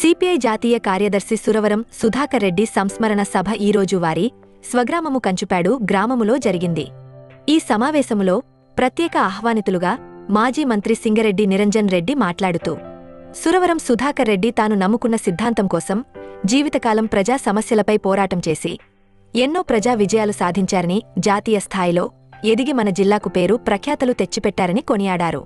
CPI జాతీయ కార్యదర్శి సురవరం సుధాకర్ రెడ్డి సంస్మరణ సభ ఈరోజు వారి స్వగ్రామము కంచుపాడు గ్రామములో జరిగింది. ఈ సమావేశములో ప్రత్యేక ఆహ్వానితులుగా మాజీ మంత్రి సింగరెడ్డి నిరంజన్ రెడ్డి మాట్లాడుతూ సురవరం సుధాకర్ రెడ్డి తాను నమ్ముకున్న సిద్ధాంతం కోసం జీవితకాలం ప్రజా సమస్యలపై పోరాటం చేసి ఎన్నో ప్రజా విజయాలు సాధించారని జాతీయ స్థాయిలో ఎదిగి మన జిల్లాకు పేరు ప్రఖ్యాతలు తెచ్చిపెట్టారని కొనియాడారు.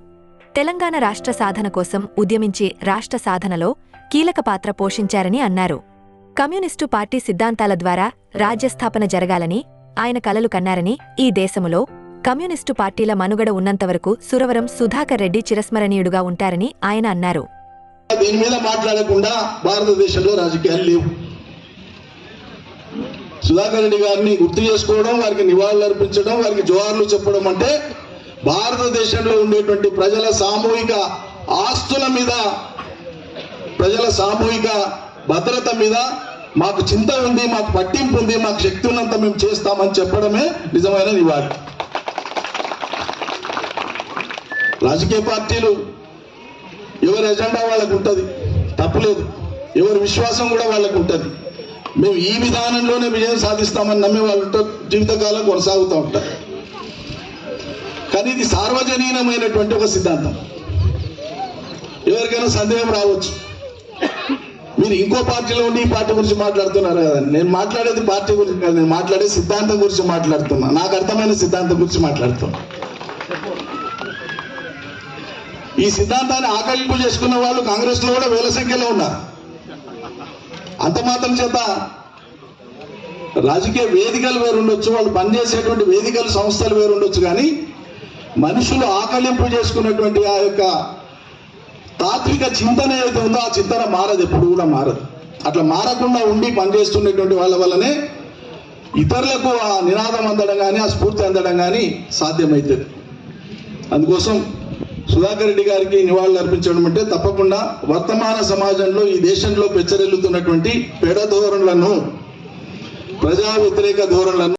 తెలంగాణ రాష్ట్ర సాధన కోసం ఉద్యమించి రాష్ట్ర సాధనలో కీలక పాత్ర పోషించారని అన్నారు. కమ్యూనిస్టు పార్టీ సిద్ధాంతాల ద్వారా రాజ్యస్థాపన జరగాలని ఆయన కలలు కన్నారని ఈ దేశములో కమ్యూనిస్టు పార్టీల మనుగడ ఉన్నంతవరకు సురవరం సుధాకర్ రెడ్డి చిరస్మరణీయుడుగా ఉంటారని ఆయన అన్నారు. దీని మీద మాట్లాడకుండా భారతదేశంలో రాజకీయాలు లేవు. సుధాకర్ రెడ్డి గారిని గుర్తు చేసుకోవడం వారికి నివాళులు అర్పించడం వారికి జోహార్లు చెప్పడం అంటే భారతదేశంలో ఉండేటువంటి ప్రజల సామూహిక ఆస్తుల మీద ప్రజల సామూహిక భద్రత మీద మాకు చింత ఉంది మాకు పట్టింపు ఉంది మాకు శక్తి ఉన్నంత మేము చేస్తామని చెప్పడమే నిజమైన నివాళి. రాజకీయ పార్టీలు ఎవరి ఎజెండా వాళ్ళకు ఉంటుంది తప్పులేదు ఎవరి విశ్వాసం కూడా వాళ్ళకు ఉంటుంది మేము ఈ విధానంలోనే విజయం సాధిస్తామని నమ్మే వాళ్ళతో జీవితకాలం కొనసాగుతూ ఉంటారు కానీ ఇది సార్వజనీనమైనటువంటి ఒక సిద్ధాంతం. ఎవరికైనా సందేహం రావచ్చు. మీరు ఇంకో పార్టీలో ఉండి ఈ పార్టీ గురించి మాట్లాడుతున్నారు కదా. నేను మాట్లాడేది పార్టీ గురించి కాదు నేను మాట్లాడే సిద్ధాంతం గురించి మాట్లాడుతున్నా. నాకు అర్థమైన సిద్ధాంతం గురించి మాట్లాడుతున్నా. ఈ సిద్ధాంతాన్ని ఆకలింపు చేసుకున్న వాళ్ళు కాంగ్రెస్లో కూడా వేల సంఖ్యలో ఉన్నారు. అంత మాత్రం చేత రాజకీయ వేదికలు వేరుండొచ్చు వాళ్ళు పనిచేసేటువంటి వేదికలు సంస్థలు వేరుండొచ్చు కానీ మనుషులు ఆకలింపు చేసుకున్నటువంటి ఆ యొక్క తాత్విక చింతన ఏదైతే ఉందో ఆ చింతన మారదు ఎప్పుడు కూడా మారదు. అట్లా మారకుండా ఉండి పనిచేస్తున్నటువంటి వాళ్ళ వల్లనే ఇతరులకు ఆ నినాదం అందడం కానీ ఆ స్ఫూర్తి అందడం కానీ సాధ్యమవుతుంది అందుకోసం సుధాకర్ రెడ్డి గారికి నివాళులు అర్పించడం అంటే తప్పకుండా వర్తమాన సమాజంలో ఈ దేశంలో పెచ్చరిల్లుతున్నటువంటి పెడ ధోరణులను ప్రజా వ్యతిరేక ధోరణులను